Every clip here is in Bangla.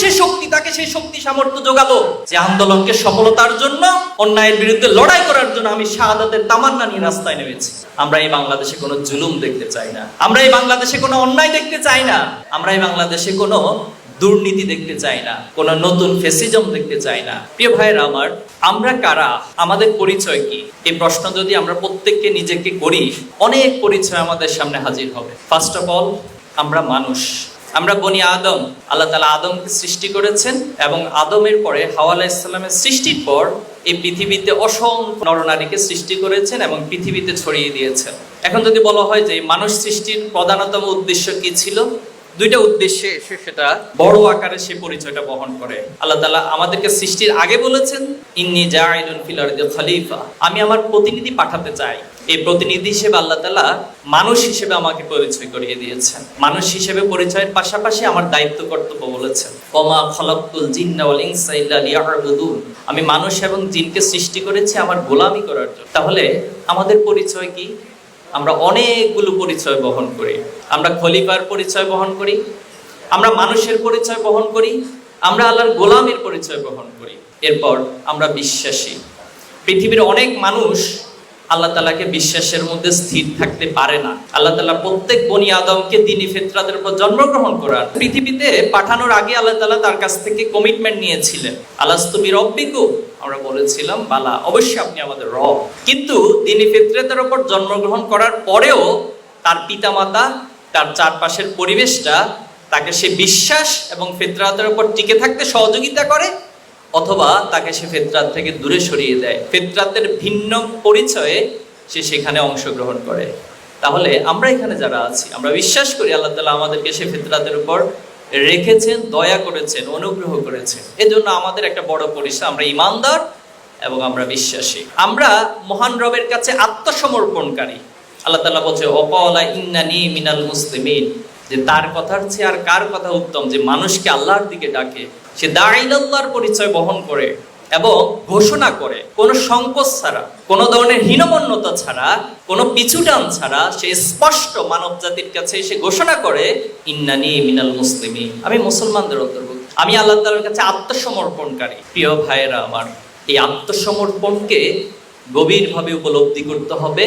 সে শক্তি, তাকে সেই শক্তি সামর্থ্য যোগালো যে আন্দোলনকে সফলতার জন্য, অন্যায়ের বিরুদ্ধে লড়াই করার জন্য আমি শাহাদাতের তামান্না নিয়ে রাস্তায় নেমেছি। আমরা এই বাংলাদেশে কোনো জুলুম দেখতে চাই না। আমরা এই বাংলাদেশে কোনো অন্যায় দেখতে চাই না। আমরা এই বাংলাদেশে কোনো দুর্নীতি দেখতে চাই না। কোন নতুন ফেসিজম দেখতে চাই না। প্রিয় ভাইয়েরা আমার, আমরা কারা? আমাদের পরিচয় কি? এই প্রশ্ন যদি আমরা প্রত্যেককে নিজেকে করি, অনেক পরিচয় আমাদের সামনে হাজির হবে। ফার্স্ট অফ অল আমরা মানুষ। আমরা বনি আদম, আল্লাহ তালা আদমকে সৃষ্টি করেছেন এবং আদমের পরে হাওয়ালা ইসলামের সৃষ্টির পর এই পৃথিবীতে অসংখ্য নরনারীকে সৃষ্টি করেছেন এবং পৃথিবীতে ছড়িয়ে দিয়েছেন। এখন যদি বলা হয় যে মানুষ সৃষ্টির প্রধানতম উদ্দেশ্য কি ছিল? দুইটা উদ্দেশ্যে এসে সেটা বড় আকারে সে পরিচয়টা বহন করে। আল্লাহ তালা আমাদেরকে সৃষ্টির আগে বলেছেন, ইন্নি জাইদুন ফিলার খলিফা। আমি আমার প্রতিনিধি পাঠাতে চাই। এই প্রতিনিধি হিসেবে আল্লাহ তালা মানুষ হিসেবে আমাকে পরিচয় করিয়ে দিয়েছেন। মানুষ হিসেবে পরিচয়ের পাশাপাশি আমার দায়িত্ব কর্তব্য বলেছেন। কমা খলাকুল জিন্না ওয়াল ইনসা ইল্লা লিয়াবুদুন। আমি মানুষ এবং জিনকে সৃষ্টি করেছি আমার গোলামি করার জন্য। তাহলে আমাদের পরিচয় কি? আমরা অনেকগুলো পরিচয় বহন করি। আমরা খলিফার পরিচয় বহন করি। আমরা মানুষের পরিচয় বহন করি। আমরা আল্লাহর গোলামের পরিচয় বহন করি। এরপর আমরা বিশ্বাসী। পৃথিবীর অনেক মানুষ আল্লাহ তালাকে বিশ্বাসের মধ্যে স্থির থাকতে পারে না। আল্লাহ তালা প্রত্যেক বনি আদমকে দিনী ফেতরাদের উপর জন্মগ্রহণ করার পৃথিবীতে পাঠানোর আগে আল্লাহ তালা তার কাছ থেকে কমিটমেন্ট নিয়েছিলেন। আল্লাহ তুমি রব্বিকু আমরা বলেছিলাম, বালা, অবশ্যই আপনি আমাদের রব। কিন্তু দিনী ফেতরাদের উপর জন্মগ্রহণ করার পরেও তার পিতামাতা, তার চারপাশের পরিবেশটা তাকে সে বিশ্বাস এবং ফেতরাতের উপর টিকে থাকতে সহযোগিতা করে অথবা তাকে সে ফেতরাত থেকে দূরে সরিয়ে দেয়। ফেতরাতের ভিন্ন পরিচয়ে সে সেখানে অংশগ্রহণ করে। তাহলে আমরা এখানে যারা আছি, আমরা বিশ্বাস করি আল্লাহ তালা আমাদেরকে সে ফেতরাতের উপর রেখেছেন, দয়া করেছেন, অনুগ্রহ করেছেন। এজন্য আমাদের একটা বড় পরিচয় আমরা ইমানদার এবং আমরা বিশ্বাসী। আমরা মহান রবের কাছে আত্মসমর্পণকারী। আল্লাহ তালা বলছে অপলা ইন্নানি মিনাল মুসলিমিন। যে তার কথার চেয়ে আর কার কথা উত্তম? যে মানুষকে আল্লাহর দিকে ডাকে, সে দাঁড়াইল্লাহর পরিচয় বহন করে এবং ঘোষণা করে, কোনো সংকোচ ছাড়া, কোনো ধরনের হীনমন্যতা ছাড়া, কোনো পিছুটান ছাড়া সে স্পষ্ট মানব জাতির কাছে এসে ঘোষণা করে, ইন্নানি মিনাল মুসলিমি আমি মুসলমানদের অন্তর্ভুক্ত। আমি আল্লাহ তালার কাছে আত্মসমর্পণকারী। প্রিয় ভাইয়েরা আমার, এই আত্মসমর্পণকে গভীরভাবে উপলব্ধি করতে হবে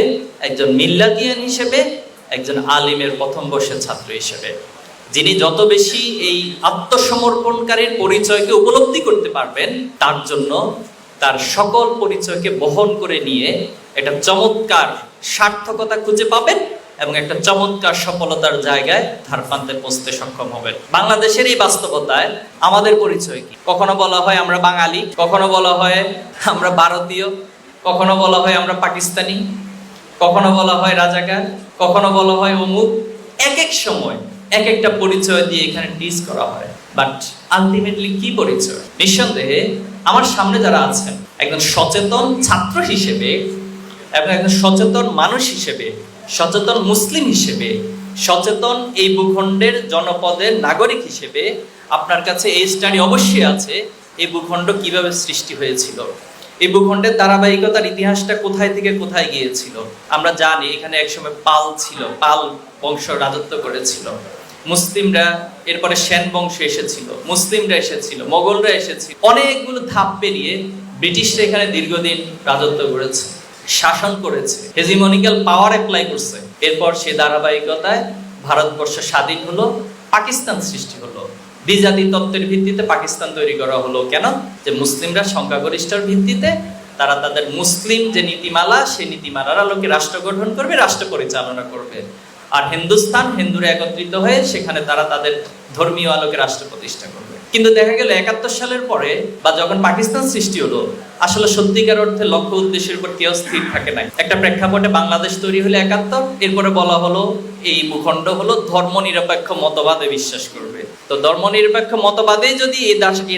একজন মিল্লাদিয়ান হিসেবে একজন আলিমের প্রথম বর্ষের ছাত্র হিসেবে, যিনি যত বেশি এই আত্মসমর্পণকারীর পরিচয়কে উপলব্ধি করতে পারবেন, তার জন্য তার সকল পরিচয়কে বহন করে নিয়ে একটা চমৎকার সার্থকতা খুঁজে পাবেন এবং একটা চমৎকার সফলতার জায়গায় ধার প্রান্তে পৌঁছতে সক্ষম হবেন। বাংলাদেশের এই বাস্তবতায় আমাদের পরিচয় কি? কখনো বলা হয় আমরা বাঙালি, কখনো বলা হয় আমরা ভারতীয়, কখনো বলা হয় আমরা পাকিস্তানি কখনো বলা হয় রাজাকার, কখনো বলা হয় অমুক। এক এক সময় এক একটা পরিচয় দিয়ে এখানে টিস করা হয়। বাট আলটিমেটলি কি পরিচয়? নিঃসন্দেহে আমার সামনে যারা আছেন, একজন সচেতন ছাত্র হিসেবে এবং একজন সচেতন মানুষ হিসেবে, সচেতন মুসলিম হিসেবে, সচেতন এই ভূখণ্ডের জনপদের নাগরিক হিসেবে আপনার কাছে এই স্টাডি অবশ্যই আছে, এই ভূখণ্ড কীভাবে সৃষ্টি হয়েছিল। এই ভূখণ্ডের ধারাবাহিকতার ইতিহাসটা কোথায় থেকে কোথায় গিয়েছিল? আমরা জানি এখানে একসময় পাল ছিল, পাল বংশ রাজত্ব করেছিল। মুসলিমরা এরপরে সেন বংশ এসেছিল, মুসলিমরা এসেছিল, মোগলরা এসেছিল। অনেকগুলো ধাপ পেরিয়ে ব্রিটিশরা এখানে দীর্ঘদিন রাজত্ব করেছে, শাসন করেছে হেজিমনিক্যাল পাওয়ার অ্যাপ্লাই করছে। এরপর সে ধারাবাহিকতায় ভারতবর্ষ স্বাধীন হলো, পাকিস্তান সৃষ্টি হলো। দ্বিজাতি তত্ত্বের ভিত্তিতে পাকিস্তান তৈরি করা হলো। কেন? যে মুসলিমরা সংখ্যাগরিষ্ঠর ভিত্তিতে তারা তাদের মুসলিম যে নীতিমালা, সেই নীতিমালার আলোকে রাষ্ট্র গঠন করবে, রাষ্ট্র পরিচালনা করবে। আর হিন্দুস্তান হিন্দুরা একত্রিত হয়ে সেখানে তারা তাদের ধর্মীয় আলোকে রাষ্ট্র প্রতিষ্ঠা করবে। কিন্তু দেখা গেল একাত্তর সালের পরে, বা যখন পাকিস্তান সৃষ্টি হলো, আসলে সত্যিকার অর্থে লক্ষ্য উদ্দেশ্যের উপর কেউ স্থির থাকে নাই। একটা প্রেক্ষাপটে বাংলাদেশ তৈরি হলে একাত্তর, এরপরে বলা হলো এই ভূখণ্ড হলো ধর্ম নিরপেক্ষ মতবাদে বিশ্বাস করবে। তো ধর্ম নিরপেক্ষ মতবাদে যদি এই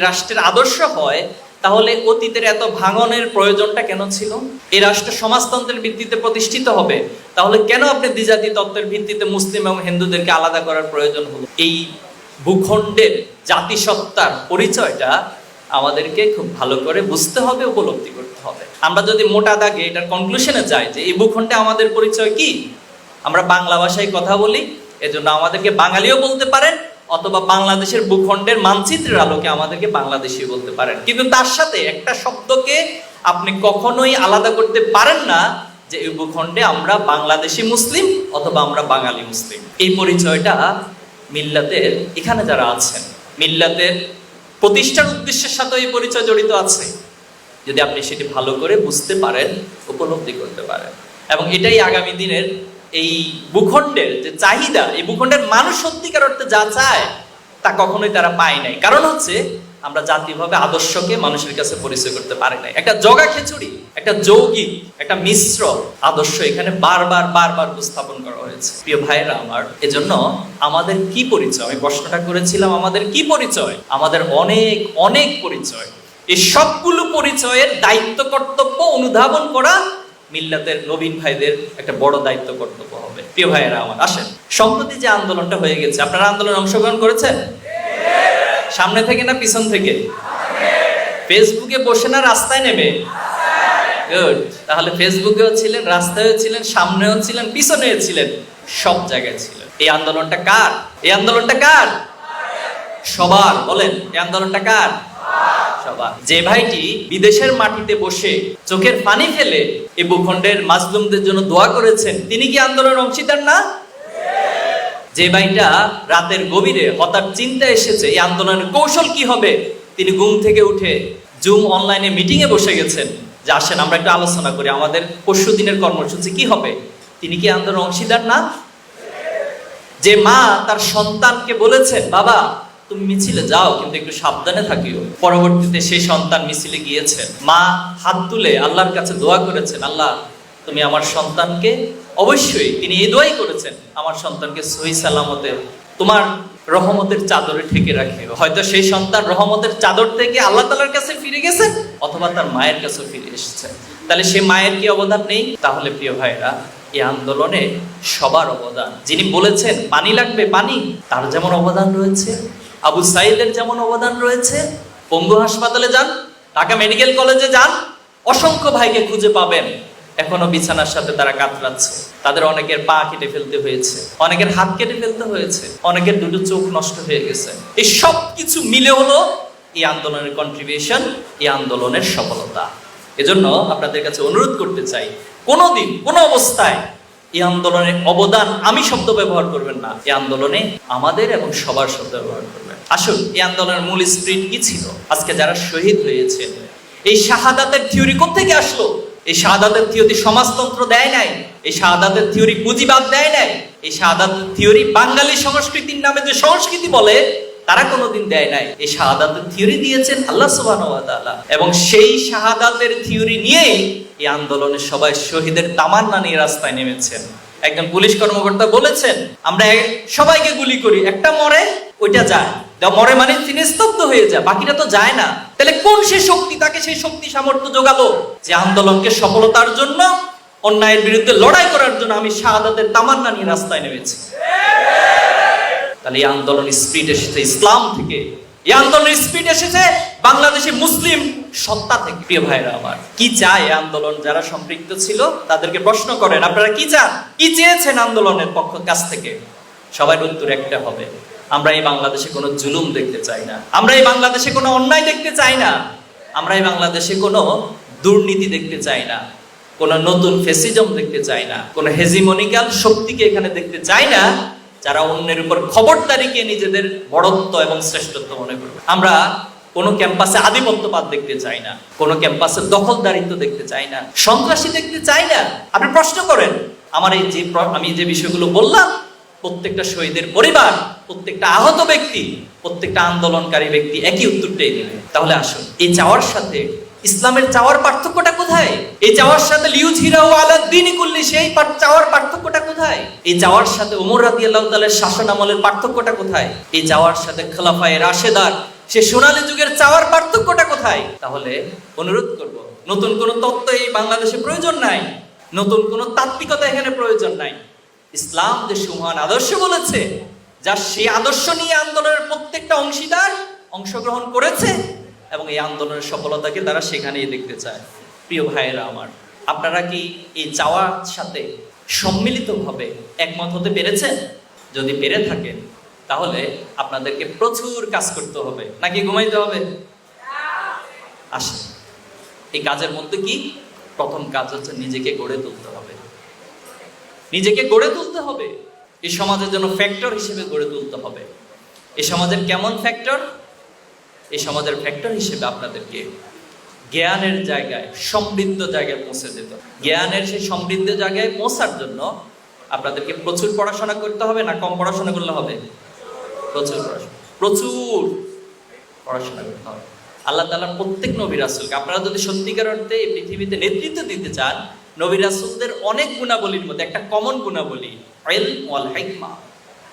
রাষ্ট্রের আদর্শ হয়, তাহলে অতীতের এত ভাঙনের প্রয়োজনটা কেন ছিল? এই রাষ্ট্র সমাজতন্ত্রের ভিত্তিতে প্রতিষ্ঠিত হবে, তাহলে কেন আপনি দ্বিজাতি তত্ত্বের ভিত্তিতে মুসলিম এবং হিন্দুদেরকে আলাদা করার প্রয়োজন হলো? এই ভূখণ্ডের জাতিসত্তার পরিচয়টা আমাদেরকে খুব ভালো করে বুঝতে হবে, উপলব্ধি করতে হবে। আমরা যদি মোটা দাগে এটার কনক্লুশনে যাই যে এই ভূখণ্ডে আমাদের পরিচয় কি? আমরা বাংলা ভাষায় কথা বলি, এজন্য আমাদেরকে বাঙালিও বলতে পারেন অথবা বাংলাদেশের ভূখণ্ডের মানচিত্রের আলোকে আমাদেরকে বাংলাদেশি বলতে পারেন। কিন্তু তার সাথে একটা শব্দকে আপনি কখনোই আলাদা করতে পারেন না যে এই ভূখণ্ডে আমরা বাংলাদেশি মুসলিম অথবা আমরা বাঙালি মুসলিম। এই পরিচয়টা মিল্লাতের এখানে যারা আছেন, মিল্লাতের প্রতিষ্ঠার উদ্দেশ্যের সাথে এই পরিচয় জড়িত আছে। যদি আপনি সেটি ভালো করে বুঝতে পারেন, উপলব্ধি করতে পারেন। এবং এটাই আগামী দিনের এই ভূখণ্ডের যে চাহিদা, এই ভূখণ্ডের মানুষ সত্যিকার অর্থে যা চায়, তা কখনোই তারা পায় নাই। কারণ হচ্ছে, আমরা জাতীয়ভাবে আদর্শকে মানুষের কাছে পরিচয় করতে পারি নাই। একটা জগা খিচুড়ি, একটা যৌগিক, একটা মিশ্র আদর্শ এখানে বারবার বারবার উপস্থাপন করা হয়েছে। প্রিয় ভাইরা আমার, এজন্য আমাদের কি পরিচয়? আমি প্রশ্নটা করেছিলাম, আমাদের কি পরিচয়? আমাদের অনেক অনেক পরিচয়। এই সবগুলো পরিচয়ের দায়িত্ব, কর্তব্য অনুধাবন করা মিল্লাতের নবীন ভাইদের একটা বড় দায়িত্ব কর্তব্য হবে। প্রিয় ভাইয়েরা আমার, আসেন। সম্প্রতি যে আন্দোলনটা হয়ে গেছে, আপনারা আন্দোলনে অংশগ্রহণ করেছেন? সামনে থেকে না পিছন থেকে? ফেসবুকে বসে না রাস্তায় নেবে গুড তাহলে ফেসবুকেও ছিলেন, রাস্তায়ও ছিলেন, সামনেও ছিলেন, পিছনেও ছিলেন, সব জায়গায় ছিলেন। এই আন্দোলনটা কার? এই আন্দোলনটা কার? সবার, বলেন, এই আন্দোলনটা কার? যে ভাইটি বিদেশের মাটিতে বসে চোখের পানি ফেলে এই ভূখণ্ডের মাজলুমদের জন্য দোয়া করেছেন, তিনি কি আন্দোলনের অংশীদার না? যে ভাইটা রাতের গভীরে হঠাৎ চিন্তা এসেছে, এই আন্দোলনের কৌশল কি হবে? তিনি ঘুম থেকে উঠে জুম অনলাইনে মিটিং এ বসে গেছেন। যে আসেন, আমরা একটু আলোচনা করি, আমাদের পরশু দিনের কর্মসূচি কি হবে? তিনি কি আন্দোলনের অংশীদার না? যে মা তার সন্তানকে বলেছেন, বাবা তুমি মিছিলে যাও, কিন্তু একটু সাবধানে থাকিও। পরবর্তীতে সেই সন্তান মিছিলে গিয়েছেন মা হাত তুলে আল্লাহর কাছে দোয়া করেছেন, আল্লাহ, তুমি আমার সন্তানকে অবশ্যই, তিনি এই দোয়াই করেছেন, আমার সন্তানকে সহি সালামতে তোমার রহমতের চাদরে ঠেকে রাখে। হয়তো সেই সন্তান রহমতের চাদর থেকে আল্লাহ তালার কাছে ফিরে গেছে, অথবা তার মায়ের কাছে ফিরে এসেছে। তাহলে সে মায়ের কি অবদান নেই? তাহলে প্রিয় ভাইরা এই আন্দোলনে সবার অবদান। যিনি বলেছেন, পানি লাগবে, পানি। তার যেমন অবদান রয়েছে আবু সাইদের যেমন অবদান রয়েছে, পঙ্গু হাসপাতালে যান, ঢাকা মেডিকেল কলেজে যান, অসংখ্য ভাইকে খুঁজে পাবেন। এখনও বিছানার সাথে তারা কাতরাচ্ছে। তাদের অনেকের পা কেটে ফেলতে হয়েছে, অনেকের হাত কেটে ফেলতে হয়েছে, অনেকের দুটো চোখ নষ্ট হয়ে গেছে। এই সব কিছু মিলে হলো এই আন্দোলনের কন্ট্রিবিউশন এই আন্দোলনের সফলতা। এজন্য আপনাদের কাছে অনুরোধ করতে চাই, কোনোদিন, কোনো অবস্থায় এই আন্দোলনের অবদান আমি শব্দ ব্যবহার করবেন না। এই আন্দোলনে আমাদের এবং সবার শব্দ ব্যবহার করবেন। আসুন, এই আন্দোলনের মূল স্পিরিট কি ছিল? আজকে যারা শহীদ হয়েছে, এই শাহাদাতের থিওরি কোথেকে আসলো? এই শাহাদাতের থিওরি সমাজতন্ত্র দেয় নাই, এই শাহাদাতের থিওরি পুঁজিবাদ দেয় নাই, এই শাহাদাতের থিওরি বাঙালি সংস্কৃতির নামে যে সংস্কৃতি বলে, তারা কোনোদিন দেয় নাই। এই শাহাদাতের থিওরি দিয়েছেন আল্লাহ তাআলা। এবং সেই শাহাদাতের থিওরি নিয়েই এই আন্দোলনে সবাই শহীদের তামান্না নিয়ে রাস্তায় নেমেছেন। একজন পুলিশ কর্মকর্তা বলেছেন, আমরা সবাইকে গুলি করি, একটা মরে, ওইটা যায়। মরে মানে তিনি স্তব্ধ হয়ে যায় বাকিটা তো যায় না। তাহলে কোন সে শক্তি তাকে সেই শক্তি সামর্থ্য যোগালো? যে আন্দোলনকে সফলতার জন্য, অন্যায়ের বিরুদ্ধে লড়াই করার জন্য আমি শাহাদাতের তামান্না নিয়ে রাস্তায় নেমেছি। তাহলে এই আন্দোলন স্পিড এসেছে ইসলাম থেকে। এই আন্দোলনের স্পিড এসেছে বাংলাদেশে মুসলিম সত্তা থেকে, প্রিয় ভাইরা আমার। কি চায় আন্দোলন? যারা সম্পৃক্ত ছিল, তাদেরকে প্রশ্ন করেন, আপনারা কি চান? কি চেয়েছেন আন্দোলনের পক্ষ কাছ থেকে? সবার উত্তর একটা হবে আমরা এই বাংলাদেশে কোনো জুলুম দেখতে চাই না। আমরা এই বাংলাদেশে কোনো অন্যায় দেখতে চাই না। আমরা এই বাংলাদেশে কোনো দুর্নীতি দেখতে চাই না। কোনো নতুন ফেসিজম দেখতে চাই না। কোনো হেজিমনিক্যাল শক্তিকে এখানে দেখতে চাই না, যারা অন্যের উপর খবরদারিকে নিজেদের বড়ত্ব এবং শ্রেষ্ঠত্ব মনে করবে। আমরা কোনো ক্যাম্পাসে আধিপত্যবাদ দেখতে চাই না। কোনো ক্যাম্পাসে দখলদারিত্ব দেখতে চাই না। সন্ত্রাসী দেখতে চাই না। আপনি প্রশ্ন করেন, আমার এই যে আমি যে বিষয়গুলো বললাম প্রত্যেকটা শহীদের পরিবার, প্রত্যেকটা আহত ব্যক্তি, প্রত্যেকটা আন্দোলনকারী ব্যক্তি একই উত্তরটাই দিবে তাহলে আসুন, এই চাওয়ার সাথে ইসলামের চাওয়ার পার্থক্যটা কোথায়? এই চাওয়ার সাথে লিউজ হিরাও আলাদ দিনই করলে সেই চাওয়ার পার্থক্যটা কোথায়? এই চাওয়ার সাথে ওমর রাদি আল্লাহ তালের শাসন আমলের পার্থক্যটা কোথায়? এই চাওয়ার সাথে খলাফায় রাশেদার সে সোনালী যুগের চাওয়ার পার্থক্যটা কোথায়? তাহলে অনুরোধ করব, নতুন কোন তত্ত্ব এই বাংলাদেশে প্রয়োজন নাই, নতুন কোন তাত্ত্বিকতা এখানে প্রয়োজন নাই। ইসলাম যে সুমহান আদর্শ বলেছে, যা সেই আদর্শ নিয়ে আন্দোলনের প্রত্যেকটা অংশীদার অংশগ্রহণ করেছে এবং এই আন্দোলনের সফলতাকে তারা সেখানেই দেখতে চায়। প্রিয় ভাইয়েরা আমার, আপনারা কি এই চাওয়ার সাথে সম্মিলিতভাবে একমত হতে পেরেছেন? যদি পেরে থাকেন, তাহলে আপনাদেরকে প্রচুর কাজ করতে হবে। নাকি ঘুমাইতে হবে? আসে এই কাজের মধ্যে কি? প্রথম কাজ হচ্ছে নিজেকে গড়ে তুলতে হবে। নিজেকে গড়ে তুলতে হবে। এই সমাজের জন্য ফ্যাক্টর হিসেবে গড়ে তুলতে হবে। এই সমাজের কেমন ফ্যাক্টর এই সমাজের ফ্যাক্টর হিসেবে আপনাদেরকে জ্ঞানের জায়গায়, সমৃদ্ধ জায়গায় পৌঁছে যেত জ্ঞানের সেই সমৃদ্ধ জায়গায় পৌঁছার জন্য আপনাদেরকে প্রচুর পড়াশোনা করতে হবে না কম পড়াশোনা করলে হবে? প্রচুর পড়াশোনা। প্রচুর পড়াশোনা করতে হবে। আল্লাহ তালার প্রত্যেক নবী রাসুলকে, আপনারা যদি সত্যিকার অর্থে এই পৃথিবীতে নেতৃত্ব দিতে চান নবী রাসুলদের অনেক গুণাবলীর মধ্যে, একটা কমন গুণাবলী ওয়াল হিকমা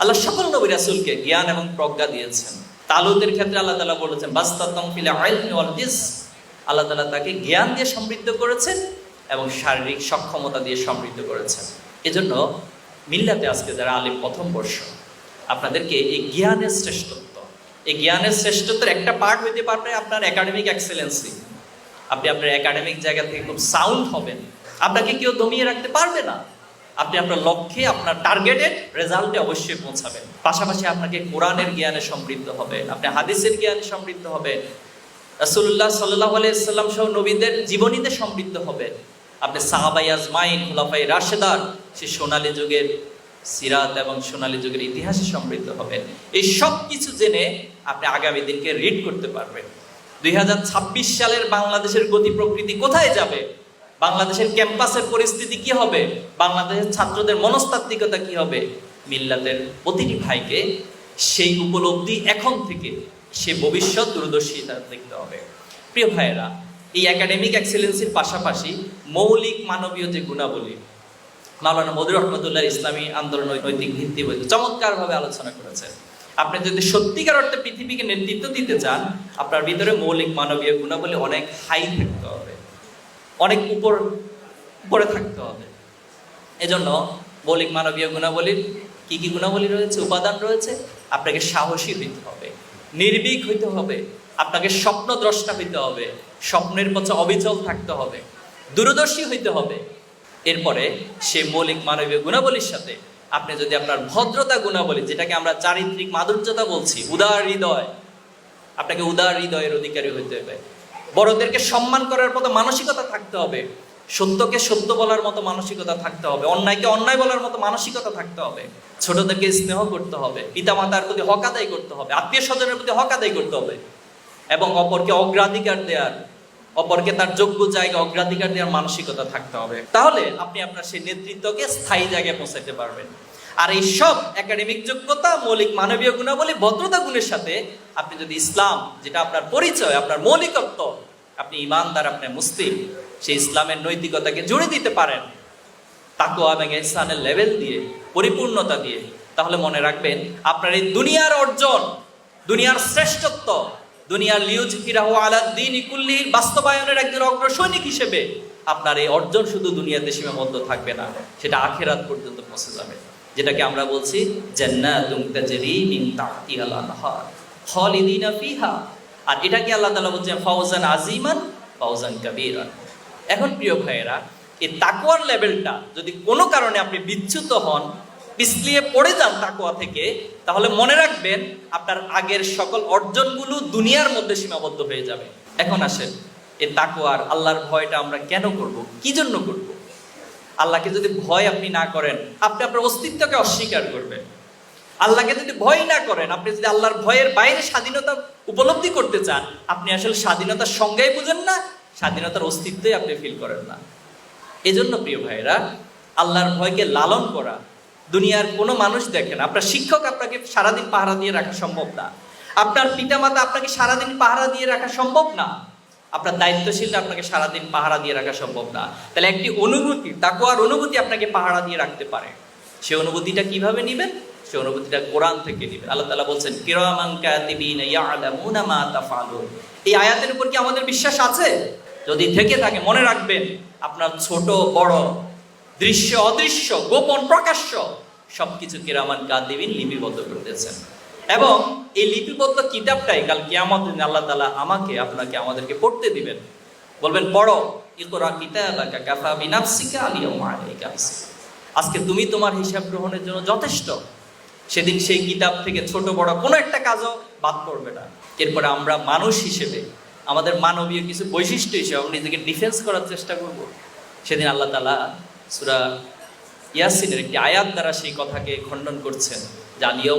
আল্লাহ সকল নবী রাসুলকে জ্ঞান এবং প্রজ্ঞা দিয়েছেন। তালুদের ক্ষেত্রে আল্লাহ তালা বলেছেন, বাস্তাতম ফিলা আল্লাহ তালা তাকে জ্ঞান দিয়ে সমৃদ্ধ করেছেন এবং শারীরিক সক্ষমতা দিয়ে সমৃদ্ধ করেছেন। এজন্য মিল্লাতে আজকে যারা আলিম প্রথম বর্ষ, আপনাদেরকে এই জ্ঞানের শ্রেষ্ঠত্ব, এই জ্ঞানের শ্রেষ্ঠত্বের একটা পার্ট হইতে পারবে আপনার একাডেমিক এক্সেলেন্সি আপনি আপনার একাডেমিক জায়গা থেকে খুব সাউন্ড হবেন। আপনাকে কেউ দমিয়ে রাখতে পারবে না। আপনি আপনার লক্ষ্যে, আপনার টার্গেটেড রেজাল্টে অবশ্যই পৌঁছাবেন। পাশাপাশি আপনাকে কোরআনের জ্ঞানে সমৃদ্ধ হবে আপনি হাদিসের জ্ঞানে সমৃদ্ধ হবে রাসুল্লাহ সাল্লাহ আলাইসাল্লাম সহ নবীদের জীবনীতে সমৃদ্ধ হবে আপনি সাহাবাই আজমাইন খুলাফাই রাশেদার সে সোনালী যুগের সিরাত এবং সোনালী যুগের ইতিহাসে সমৃদ্ধ হবেন। এই সব কিছু জেনে আপনি আগামী দিনকে রিড করতে পারবেন। দুই হাজার ছাব্বিশ সালের বাংলাদেশের গতি প্রকৃতি কোথায় যাবে? বাংলাদেশের ক্যাম্পাসের পরিস্থিতি কি হবে? বাংলাদেশের ছাত্রদের মনস্তাত্ত্বিকতা কি হবে? মিল্লাতের প্রতিটি ভাইকে সেই উপলব্ধি এখন থেকে, সে ভবিষ্যৎ দূরদর্শিতা দেখতে হবে। প্রিয় ভাইয়েরা, এই একাডেমিক এক্সেলেন্সির পাশাপাশি মৌলিক মানবীয় যে গুণাবলী, মাওলানা মধুর রহমতুল্লাহ ইসলামী আন্দোলন নৈতিক ভিত্তি বইতে চমৎকারভাবে আলোচনা করেছেন। আপনি যদি সত্যিকার অর্থে পৃথিবীকে নেতৃত্ব দিতে চান, আপনার ভিতরে মৌলিক মানবীয় গুণাবলী অনেক হাই হবে অনেক উপর উপরে থাকতে হবে। এজন্য মৌলিক মানবীয় গুণাবলীর কি কি গুণাবলী রয়েছে, উপাদান রয়েছে, আপনাকে সাহসী হইতে হবে, নির্ভীক হইতে হবে, আপনাকে স্বপ্ন দ্রষ্টা হইতে হবে, স্বপ্নের পথে অবিচল থাকতে হবে, দূরদর্শী হইতে হবে। এরপরে সে মৌলিক মানবীয় গুণাবলীর সাথে আপনি যদি আপনার ভদ্রতা গুণাবলী, যেটাকে আমরা চারিত্রিক মাধুর্যতা বলছি, উদার হৃদয়, আপনাকে উদার হৃদয়ের অধিকারী হইতে হবে। বড়দেরকে সম্মান করার মতো মানসিকতা থাকতে হবে। সত্যকে সত্য বলার মতো মানসিকতা থাকতে হবে। অন্যায়কে অন্যায় বলার মতো মানসিকতা থাকতে হবে। ছোটদেরকে স্নেহ করতে হবে। পিতামাতার প্রতি হক আদায় করতে হবে। আত্মীয় স্বজনের প্রতি হক আদায় করতে হবে। এবং অপরকে অগ্রাধিকার দেওয়ার অপরকে তার যোগ্য জায়গা অগ্রাধিকার দেওয়ার মানসিকতা থাকতে হবে। তাহলে আপনি আপনার সেই নেতৃত্বকে স্থায়ী জায়গায় পৌঁছাতে পারবেন। আর এই সব একাডেমিক যোগ্যতা, মৌলিক মানবীয় গুণাবলী, ভদ্রতা, গুণের সাথে আপনি যদি ইসলাম, যেটা আপনার পরিচয়, আপনার মৌলিকত্ব, আপনি ইমানদার আপনার মুসলিম, সেই ইসলামের নৈতিকতাকে জুড়ে দিতে পারেন তাকুয়া এবং ইসলামের লেভেল দিয়ে, পরিপূর্ণতা দিয়ে, তাহলে মনে রাখবেন আপনার এই দুনিয়ার অর্জন, দুনিয়ার শ্রেষ্ঠত্ব, দুনিয়ার লিউজ ফিরাহ আলাদ্দিন ইকুল্লির বাস্তবায়নের একজন অগ্রসৈনিক হিসেবে আপনার এই অর্জন শুধু দুনিয়াতে সীমাবদ্ধ থাকবে না, সেটা আখেরাত পর্যন্ত পৌঁছে যাবে। যেটাকে আমরা বলছি ফিহা। আর এটাকে আল্লাহ তাআলা বলছেন ফাওজান আজিমান ফাওজান কাবীরান। এখন প্রিয় ভাইয়েরা, এই তাকওয়ার লেভেলটা যদি কোনো কারণে আপনি বিচ্যুত হন, পিছলিয়ে পড়ে যান তাকওয়া থেকে, তাহলে মনে রাখবেন আপনার আগের সকল অর্জনগুলো দুনিয়ার মধ্যে সীমাবদ্ধ হয়ে যাবে। এখন আসেন, এই তাকওয়ার আল্লাহর ভয়টা আমরা কেন করব? কি জন্য করব? আল্লাহকে যদি ভয় আপনি না করেন, আপনি আপনার অস্তিত্বকে অস্বীকার করবেন। আল্লাহকে যদি ভয় না করেন, আপনি যদি আল্লাহর ভয়ের বাইরে স্বাধীনতা উপলব্ধি করতে চান, আপনি আসলে স্বাধীনতার সংজ্ঞাই বুঝেন না, স্বাধীনতার অস্তিত্বই আপনি ফিল করেন না। এজন্য প্রিয় ভাইরা আল্লাহর ভয়কে লালন করা, দুনিয়ার কোনো মানুষ দেখেন আপনার শিক্ষক আপনাকে সারাদিন পাহারা দিয়ে রাখা সম্ভব না। আপনার পিতামাতা আপনাকে সারাদিন পাহারা দিয়ে রাখা সম্ভব না। আপনার দায়িত্বশীল আপনাকে সারাদিন পাহারা দিয়ে রাখা সম্ভব না। তাহলে একটি অনুভূতি তাকওয়ার অনুভূতি আপনাকে পাহারা দিয়ে রাখতে পারে। সে অনুভূতিটা কীভাবে নেবেন? সে অনুভূতিটা কোরআন থেকে নেবেন। আল্লাহ তাআলা বলছেন এই আয়াতের উপর কি আমাদের বিশ্বাস আছে? যদি থেকে থাকে, মনে রাখবেন, আপনার ছোট, বড়, দৃশ্য, অদৃশ্য, গোপন, প্রকাশ্য, সবকিছু কিরামান কাদিবিন লিপিবদ্ধ করতেছেন এবং এই লিপিবদ্ধ কিতাবটাই কাল কিয়ামত আল্লাহ তালা আমাকে, আপনাকে, আমাদেরকে পড়তে দিবেন। বলবেন, পড়ো, ইকরা কিতাবাকা কাফা বিনাফসিকা আলিয়াউমা আলাইকা। আজকে তুমি তোমার হিসাব গ্রহণের জন্য যথেষ্ট। সেদিন সেই কিতাব থেকে ছোট বড় কোনো একটা কাজও বাদ পড়বে না। এরপরে আমরা মানুষ হিসেবে, আমাদের মানবীয় কিছু বৈশিষ্ট্য হিসেবে নিজেকে ডিফেন্স করার চেষ্টা করব। সেদিন আল্লাহ তালা সুরা ইয়াসিনের একটি আয়াত দ্বারা সেই কথাকে খণ্ডন করছেন।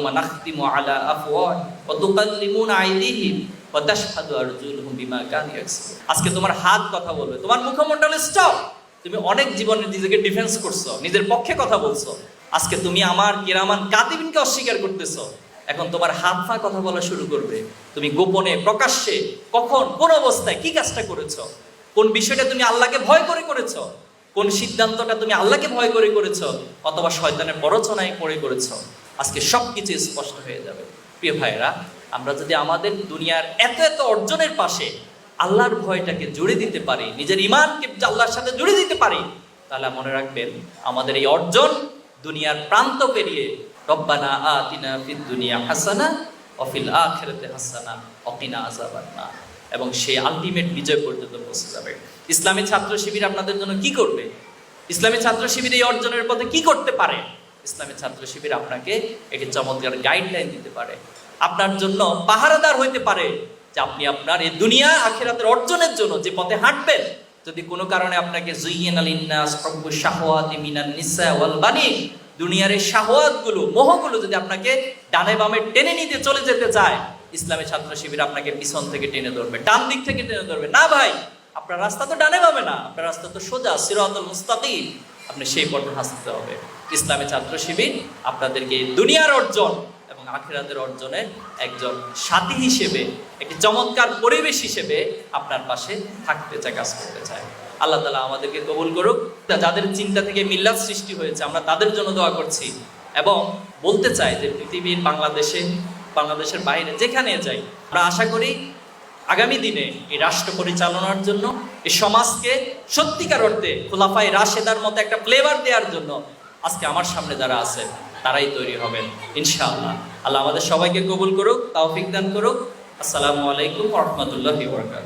মানাখতিমু আলা ওয়া তুকাল্লিমুনা আইদিহিম ওয়া তাশহাদু আরজুলুহুম বিমা কানু ইয়াকসিবুন। আজকে তোমার হাত কথা বলবে, তোমার মুখমণ্ডলে স্টপ তুমি অনেক জীবনে নিজেকে ডিফেন্স করছ, নিজের পক্ষে কথা বলছো। আজকে তুমি আমার কিরামান কাতিবিনকে অস্বীকার করতেছো। এখন তোমার হাত পা কথা বলা শুরু করবে। তুমি গোপনে, প্রকাশ্যে, কখন, কোন অবস্থায় কি কাজটা করেছ? কোন বিষয়টা তুমি আল্লাহকে ভয় করে করেছ? কোন সিদ্ধান্তটা তুমি আল্লাহকে ভয় করে করেছ? অথবা শয়তানের প্ররোচনায় পড়ে করেছ? আজকে সবকিছু স্পষ্ট হয়ে যাবে। প্রিয় ভাইরা আমরা যদি আমাদের দুনিয়ার এত এত অর্জনের পাশে আল্লাহর ভয়টাকে জুড়ে দিতে পারি, নিজের ইমানকে আল্লাহর সাথে জুড়ে দিতে পারি, তাহলে মনে রাখবেন, আমাদের এই অর্জন দুনিয়ার প্রান্ত পেরিয়ে রব্বানা আতিনা ফিদ দুনিয়া হাসানা অফিল আখিরাতে হাসানা, অকিনা আযাবান নার এবং সেই আলটিমেট বিজয় পর্যন্ত পৌঁছে যাবে। ইসলামী ছাত্র শিবির আপনাদের জন্য কি করবে? ইসলামী ছাত্র শিবির এই অর্জনের পথে কি করতে পারে? ইসলামী ছাত্র শিবির আপনাকে একটি চমৎকার গাইডলাইন দিতে পারে। আপনার জন্য পাহারাদার হইতে পারে যে আপনি আপনার এই দুনিয়া আখিরাতের অর্জনের জন্য যে পথে হাঁটবেন। যদি কোনো কারণে আপনাকে জুইয়েন আল শাহওয়াতি মিনান দুনিয়ার এই শাহওয়াতগুলো, মোহগুলো যদি আপনাকে ডানে বামে টেনে নিতে চলে যেতে চায়, ইসলামী ছাত্র শিবির আপনাকে পিছন থেকে টেনে ধরবে, ডান দিক থেকে টেনে ধরবে। না ভাই, আপনার রাস্তা তো ডানে বামে না, আপনার রাস্তা তো সোজা, সিরাতুল মুস্তাকিম। আপনি সেই পথে হাসতে হবে। ইসলামী ছাত্র শিবির আপনাদেরকে দুনিয়ার অর্জন এবং আখেরাদের অর্জনের একজন সাথী হিসেবে, একটি চমৎকার পরিবেশ হিসেবে আপনার পাশে থাকতে চায়, কাজ করতে চায়। আল্লাহ তালা আমাদেরকে কবুল করুক। যাদের চিন্তা থেকে মিল্লাত সৃষ্টি হয়েছে, আমরা তাদের জন্য দোয়া করছি এবং বলতে চাই যে পৃথিবীর বাংলাদেশে, বাংলাদেশের বাইরে যেখানে যাই, আমরা আশা করি আগামী দিনে এই রাষ্ট্র পরিচালনার জন্য, এই সমাজকে সত্যিকার অর্থে খোলাফায় রাশেদার মতো একটা ফ্লেভার দেওয়ার জন্য আজকে আমার সামনে যারা আছেন, তারাই তৈরি হবেন, ইনশাআল্লাহ। আল্লাহ আমাদের সবাইকে কবুল করুক তাও দান করুক। আসসালামু আলাইকুম রহমতুল্লাহ বরকাত